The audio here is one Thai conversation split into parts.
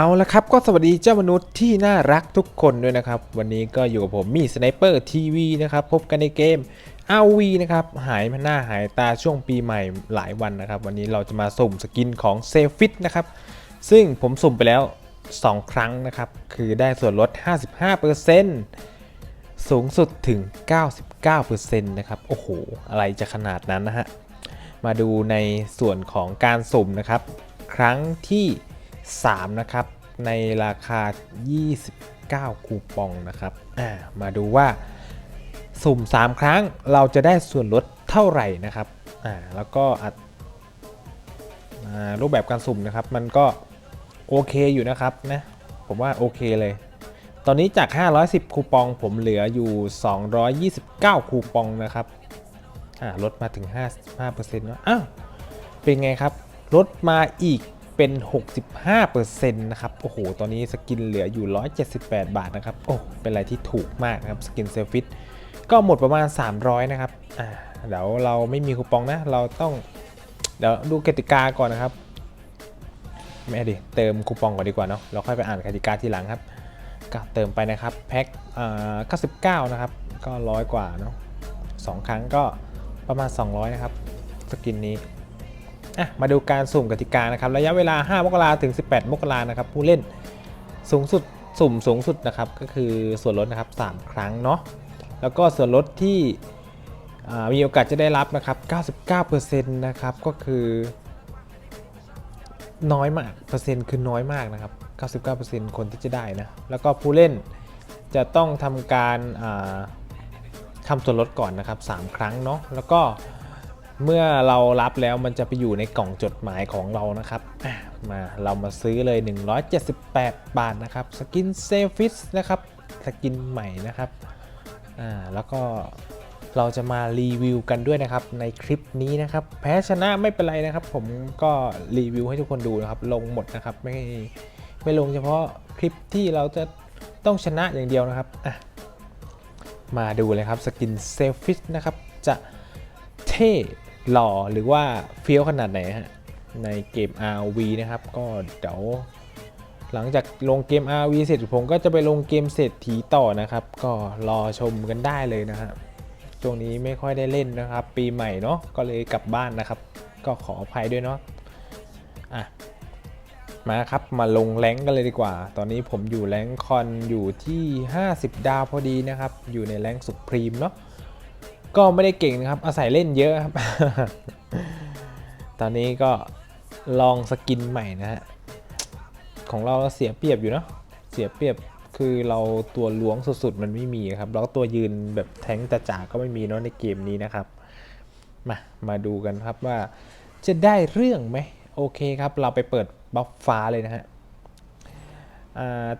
เอาละครับก็สวัสดีเจ้ามนุษย์ที่น่ารักทุกคนด้วยนะครับ วันนี้ก็อยู่กับผมมีสไนเปอร์ทีวีนะครับ พบกันในเกม RV นะครับ หายมาหน้าหายตาช่วงปีใหม่หลายวันนะครับ วันนี้เราจะมาสุ่มสกินของเซฟิตนะครับ ซึ่งผมสุ่มไปแล้ว 2 ครั้งนะครับ คือได้ส่วนลด 55%สูงสุดถึง 99%นะครับ โอ้โห อะไรจะขนาดนั้นนะฮะ มาดูในส่วนของการสุ่มนะครับ ครั้งที่ 3 นะครับ ในราคา 29 คูปองนะครับอ่ามาดูว่าสุ่ม 3 ครั้งเราจะได้ส่วนลดเท่าไหร่นะครับอ่าแล้วก็อัดอ่ารูปแบบการสุ่มนะครับ มันก็โอเคอยู่นะครับนะผมว่าโอเคเลย ตอนนี้จาก 510 คูปองผมเหลืออยู่ 229 คูปองนะครับอ่าลดมาถึง 55%แล้วอ้าวเป็นไงครับ ลดมาอีก เป็น 65%นะครับ โอ้โห ตอนนี้สกินเหลืออยู่ 178 บาทนะครับ โอ้ เป็นอะไรที่ถูกมากนะครับ สกินเซลฟิตก็หมดประมาณ 300 นะครับ อ่า เดี๋ยวเราไม่มีคูปองนะ เราต้อง เดี๋ยวดูกติกาก่อนนะครับ ไม่เดิ เติมคูปองก่อนดีกว่าเนาะ เราค่อยไปอ่านกติกาทีหลังครับ ก็เติมไปนะครับ แพ็คอ่า99 นะครับ ก็ร้อยกว่าเนาะสองครั้งก็ประมาณ 200 นะครับ สกินนี้ อะมาดูการสุ่มกติกานะครับระยะเวลา 5 มกราถึง 18 มกรานะครับผู้เล่นสูงสุดสุ่มสูงสุดนะครับก็คือส่วนลดนะครับ 3 ครั้งเนาะแล้วก็ส่วนลดที่มีโอกาสจะได้รับนะครับ 99%นะครับก็คือน้อยมากเปอร์เซ็นต์คือน้อยมากนะครับ 99%คนที่จะได้นะแล้วก็ผู้เล่นจะต้องทำการทำส่วนลดก่อนนะครับ 3 ครั้งเนาะแล้วก็ เมื่อเรารับแล้วมันจะไปอยู่ในกล่องจดหมายของเรานะครับมาเรามาซื้อเลย 178 บาทนะครับ สกินเซฟิสนะครับ สกินใหม่นะครับอ่าแล้วก็เราจะมารีวิวกันด้วยนะครับในคลิปนี้นะครับ แพ้ชนะไม่เป็นไรนะครับ ผมก็รีวิวให้ทุกคนดูนะครับ ลงหมดนะครับ ไม่ไม่ลงเฉพาะคลิปที่เราจะต้องชนะอย่างเดียวนะครับอะมาดูเลยครับสกินเซฟิสนะครับจะเท่ หล่อหรือว่าเฟี้ยวขนาดไหนฮะในเกม RV นะครับ ก็เดี๋ยวหลังจากลงเกม RV เสร็จผมก็จะไปลงเกมเศรษฐีต่อนะครับ ก็รอชมกันได้เลยนะฮะช่วงนี้ไม่ค่อยได้เล่นนะครับ ปีใหม่เนาะก็เลยกลับบ้านนะครับ ก็ขออภัยด้วยเนาะอะมาครับมาลงแรงกันเลยดีกว่า ตอนนี้ผมอยู่แรงคอนอยู่ที่ 50 ดาวพอดีนะครับ อยู่ในแรงสุดพรีมเนาะ ก็ไม่ได้เก่งนะครับ อาศัยเล่นเยอะครับ ตอนนี้ก็ลองสกินใหม่นะฮะ ของเราเสียเปรียบอยู่เนาะ เสียเปรียบคือเราตัวล้วงสุดๆมันไม่มีครับ แล้วก็ตัวยืนแบบแทงจ่าก็ไม่มีเนาะในเกมนี้นะครับ มา มาดูกันครับว่าจะได้เรื่องไหม โอเคครับ เราไปเปิดบัฟฟ้าเลยนะฮะ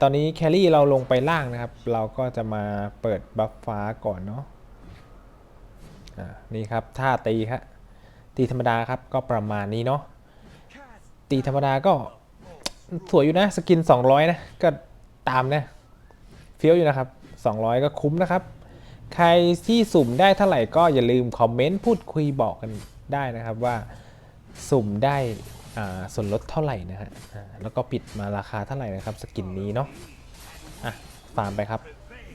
ตอนนี้แคลรี่เราลงไปล่างนะครับ เราก็จะมาเปิดบัฟฟ้าก่อนเนาะ นี่ครับท่าตีครับตีธรรมดาครับก็ประมาณนี้เนาะตีธรรมดาก็สวยอยู่นะสกิน 200 นะก็ตามนะเฟี้ยวอยู่นะครับ 200 ก็คุ้มนะครับ ใครที่สุ่มได้เท่าไหร่ก็อย่าลืมคอมเมนต์พูดคุยบอกกันได้นะครับว่าสุ่มได้ส่วนลดเท่าไหร่นะฮะแล้วก็ปิดมาราคาเท่าไหร่นะครับ สกินนี้เนาะอะฟาร์มไปครับ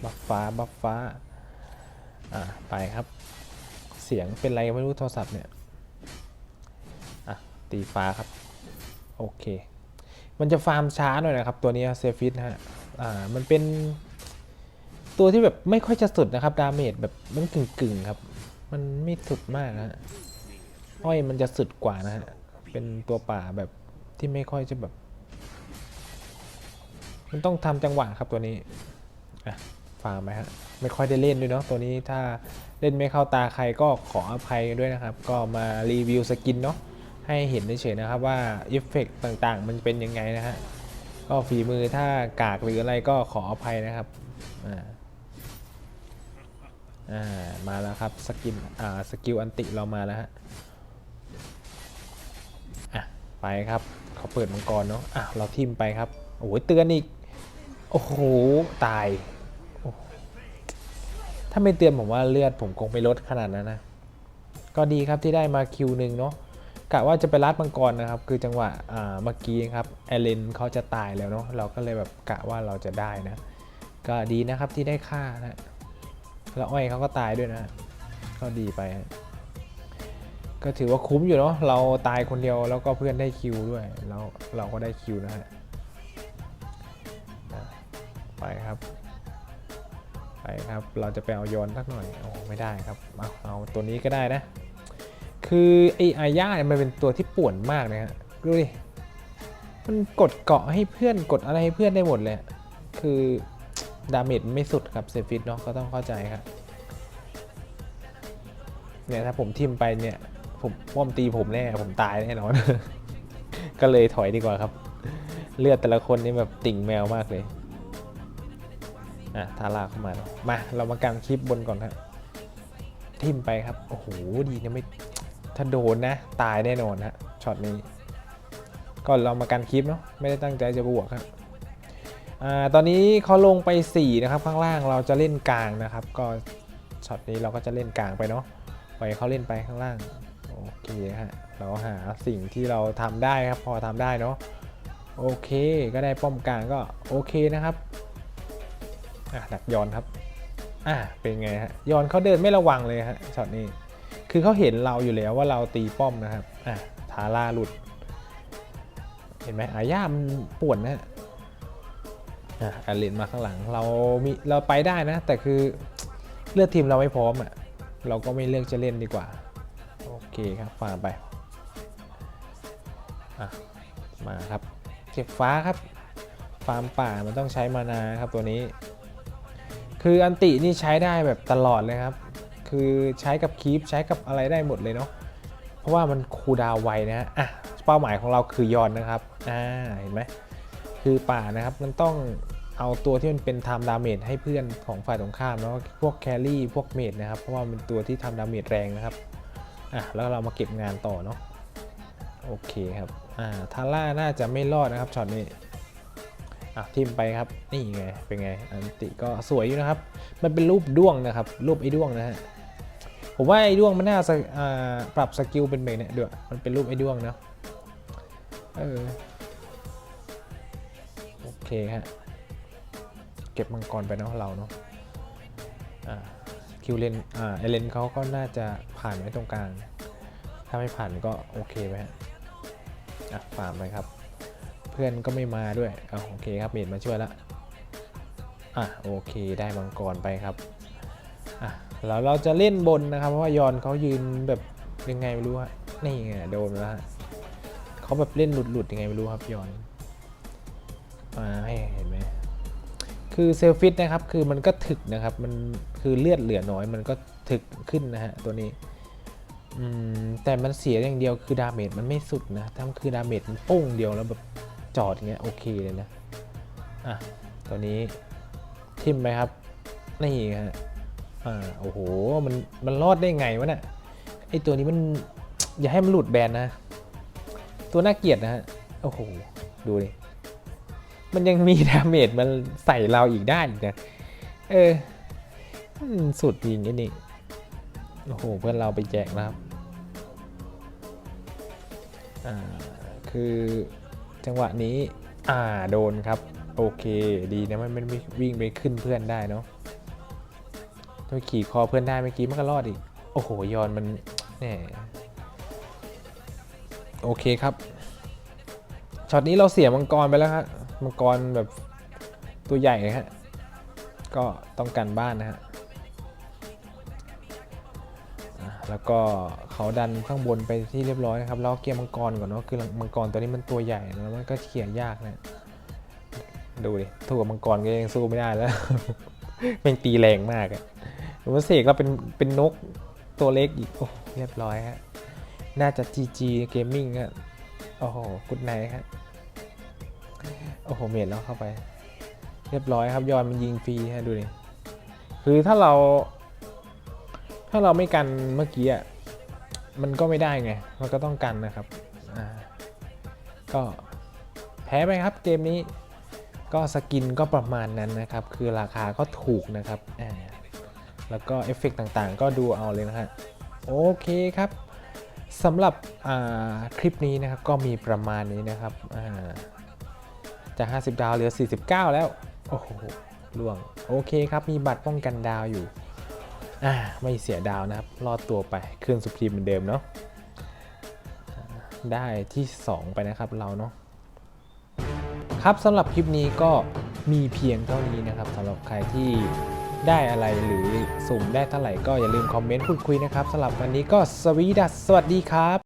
บัฟฟ้าบัฟฟ้าอ่าไปครับ สียงเป็นไรไม่รู้โทรศัพท์เนี่ย อะ ตีฟ้าครับ โอเค มันจะฟาร์มช้าหน่อยนะครับ ตัวนี้เซฟิตฮะ อ่า มันเป็น ตัวที่แบบไม่ค่อยจะสุดนะครับ ดาเมจแบบมันกึ่งกึ่งๆครับ มันไม่สุดมากนะฮะ อ้อยมันจะสุดกว่านะฮะ เป็นตัวป่าแบบที่ไม่ค่อยจะแบบ มันต้องทำจังหวะครับตัวนี้ อะ ฟาร์มไหมฮะไม่ค่อยได้เล่นด้วยเนาะตัวนี้ถ้าเล่นไม่เข้าตาใครก็ขออภัยด้วยนะครับ ก็มารีวิวสกินเนาะให้เห็นเฉยๆนะครับว่าเอฟเฟกต่างๆ มันเป็นยังไงนะฮะก็ฝีมือถ้ากากหรืออะไรก็ขออภัยนะครับอ่าอ่ามาแล้วครับสกินอ่าสกิลอันติเรามาแล้วฮะอะไปครับเขาเปิดมังกรเนาะอะเราทิมไปครับโอ้ยเตือนอีกโอ้โหตาย ถ้าไม่เตือนผมว่าเลือดผมคงไม่ลดขนาดนั้นนะ ก็ดีครับที่ได้มาคิวหนึ่งเนาะกะว่าจะไปรัดมังกรนะครับ คือจังหวะเมื่อกี้ครับแอเลนเขาจะตายแล้วเนาะเราก็เลยแบบกะว่าเราจะได้นะ ก็ดีนะครับที่ได้ฆ่านะแล้วอ้อยเขาก็ตายด้วยนะ ก็ดีไปฮะก็ถือว่าคุ้มอยู่เนาะเราตายคนเดียวแล้วก็เพื่อนได้คิวด้วยแล้วเราก็ได้คิวนะฮะไปครับ ไปครับ เราจะไปเอาโยนสักหน่อยโอ้ไม่ได้ครับ เอาเอาตัวนี้ก็ได้นะ คือไอ้อาญาเนี่ยมันเป็นตัวที่ป่วนมากนะฮะดูดิ มันกดเกาะให้เพื่อนกดอะไรให้เพื่อนได้หมดเลย คือดาเมจไม่สุดครับเซฟิตเนาะก็ต้องเข้าใจครับ เนี่ยถ้าผมทิมไปเนี่ย ผมป้อมตีผมแน่ผมตายแน่นอน ก็เลยถอยดีกว่าครับ เลือดแต่ละคนนี่แบบติ่งแมวมากเลย อะทาร่าเข้ามามาเรามาการคลิปบนก่อนครับทิมไปครับ โอ้โห ดีนะไม่ถ้าโดนนะ ตายแน่นอนฮะช็อตนี้ ก็เรามากันคลิปเนาะไม่ได้ตั้งใจจะบวกครับอ่าตอนนี้เขาลงไป 4 นะครับ ข้างล่างเราจะเล่นกลางนะครับ ก็ช็อตนี้เราก็จะเล่นกลางไปเนาะปล่อยเขาเล่นไปข้างล่างโอเคฮะเราหาสิ่งที่เราทำได้ครับพอทำได้เนาะโอเค ก็ได้ป้อมกลางก็โอเคนะครับ อะดักย้อนครับ อะเป็นไงฮะย้อนเขาเดินไม่ระวังเลยฮะช็อตนี้ คือเขาเห็นเราอยู่แล้วว่าเราตีป้อมนะครับ อะทาร่าหลุด เห็นไหมอาญามันป่วนนะฮะอะอาเลนมาข้างหลัง เรามีเราไปได้นะ แต่คือเลือดทีมเราไม่พร้อมอะ เราก็ไม่เลือกจะเล่นดีกว่า โอเคครับฟาร์มไป อะ มาครับเก็บฟ้าครับ ฟาร์มป่ามันต้องใช้มานาครับตัวนี้ คืออันตินี่ใช้ได้แบบตลอดเลยครับ คือใช้กับคีปใช้กับอะไรได้หมดเลยเนาะ เพราะว่ามันคูดาวไวนะฮะ อะ เป้าหมายของเราคือยอนนะครับ อ่า เห็นไหม คือป่านะครับ มันต้องเอาตัวที่มันเป็นทำดาเมจให้เพื่อนของฝ่ายตรงข้ามเนาะพวกแครี่พวกเมจนะครับ เพราะว่ามันเป็นตัวที่ทำดาเมจแรงนะครับ อะ แล้วเรามาเก็บงานต่อเนาะ โอเคครับ อ่า ทาร่าน่าจะไม่รอดนะครับช็อตนี้ อะทิมไปครับนี่ไงเป็นไงอันติก็สวยอยู่นะครับ มันเป็นรูปด้วงนะครับ รูปไอ้ด้วงนะฮะผมว่าไอ้ด้วงมันน่าจะปรับสกิลเป็นแบบเนี้ยด้วยมันเป็นรูปไอ้ด้วงเนาะเออโอเคฮะเก็บมังกรไปเนาะเราเนาะอ่าคิวเลนอ่าเอเลนเขาก็น่าจะผ่านไว้ตรงกลาง ถ้าไม่ผ่านก็โอเคไหมฮะอะฝามไปครับ เพื่อนก็ไม่มาด้วยอะโอเคครับเมดมาช่วยละอะโอเคได้มังกรไปครับอะแล้วเราจะเล่นบนนะครับ เพราะว่ายอนเขายืนแบบยังไงไม่รู้ฮะนี่ไงโดนแล้วฮะเขาแบบเล่นหลุดๆยังไงไม่รู้ครับยอนมาให้เห็นไหมคือเซลฟิตนะครับคือมันก็ถึกนะครับมันคือเลือดเหลือน้อยมันก็ถึกขึ้นนะฮะตัวนี้อืมแต่มันเสียอย่างเดียวคือดาเมจมันไม่สุดนะถ้าคือดาเมจมันโป้งเดียวแล้วแบบ จอดเงี้ยโอเคเลยนะ อะ ตัวนี้ทิมไหมครับ นี่ฮะ อ่า โอ้โห มัน มันรอดได้ไงวะเนี่ย ไอตัวนี้มัน อย่าให้มันหลุดแบนนะ ตัวน่าเกลียดนะฮะ โอ้โห ดูดิ มันยังมีดาเมจมันใส่เราอีกได้อีกนะ เออ สุดจริงนี่โอ้โห เพื่อนเราไปแจกนะครับ อ่า คือ จังหวะนี้อ่าโดนครับ โอเคดีนะมันไม่วิ่งไปขึ้นเพื่อนได้เนาะถ้าขี่คอเพื่อนได้เมื่อกี้มันก็รอดอีก โอ้โหยอนมันแหน่โอเคครับช็อตนี้เราเสียมังกรไปแล้วครับมังกรแบบตัวใหญ่ฮะก็ต้องกันบ้านนะฮะ แล้วก็เขาดันข้างบนไปที่เรียบร้อยนะครับแล้วเกียร์มังกรก่อนเนาะคือมังกรตัวนี้มันตัวใหญ่แล้วมันก็เขี่ยยากนะดูดิถูกกับมังกรก็ยังสู้ไม่ได้แล้วเป็นตีแรงมากอะหรือว่าเสกเราเป็นเป็นนกตัวเล็กอีกโอ้เรียบร้อยฮะน่าจะ GG Gaming ฮะโอ้โหกุดไนฮะโอ้โหเมดแล้วเข้าไป เรียบร้อยครับยอนมันยิงฟรีฮะดูดิคือถ้าเรา ถ้าเราไม่กันเมื่อกี้อะมันก็ไม่ได้ไงมันก็ต้องกันนะครับอ่าก็แพ้ไปครับเกมนี้ก็สกินก็ประมาณนั้นนะครับ คือราคาก็ถูกนะครับอ่าแล้วก็เอฟเฟกต์ต่างๆ ก็ดูเอาเลยนะฮะ โอเคครับสำหรับอ่าคลิปนี้นะครับ ก็มีประมาณนี้นะครับอ่าจาก 50 ดาวเหลือ 49 แล้ว โอ้โหล่วง โอเคครับ มีบัตรป้องกันดาวอยู่ อ่าไม่เสียดาวนะครับ รอดตัวไปเครื่องสุพรีมเหมือนเดิมเนาะได้ที่ 2 ไปนะครับเราเนาะครับสำหรับคลิปนี้ก็มีเพียงเท่านี้นะครับสำหรับใครที่ได้อะไรหรือสุ่มได้เท่าไหร่ก็อย่าลืมคอมเมนต์พูดคุยนะครับสำหรับวันนี้ก็สวีดัสสวัสดีครับ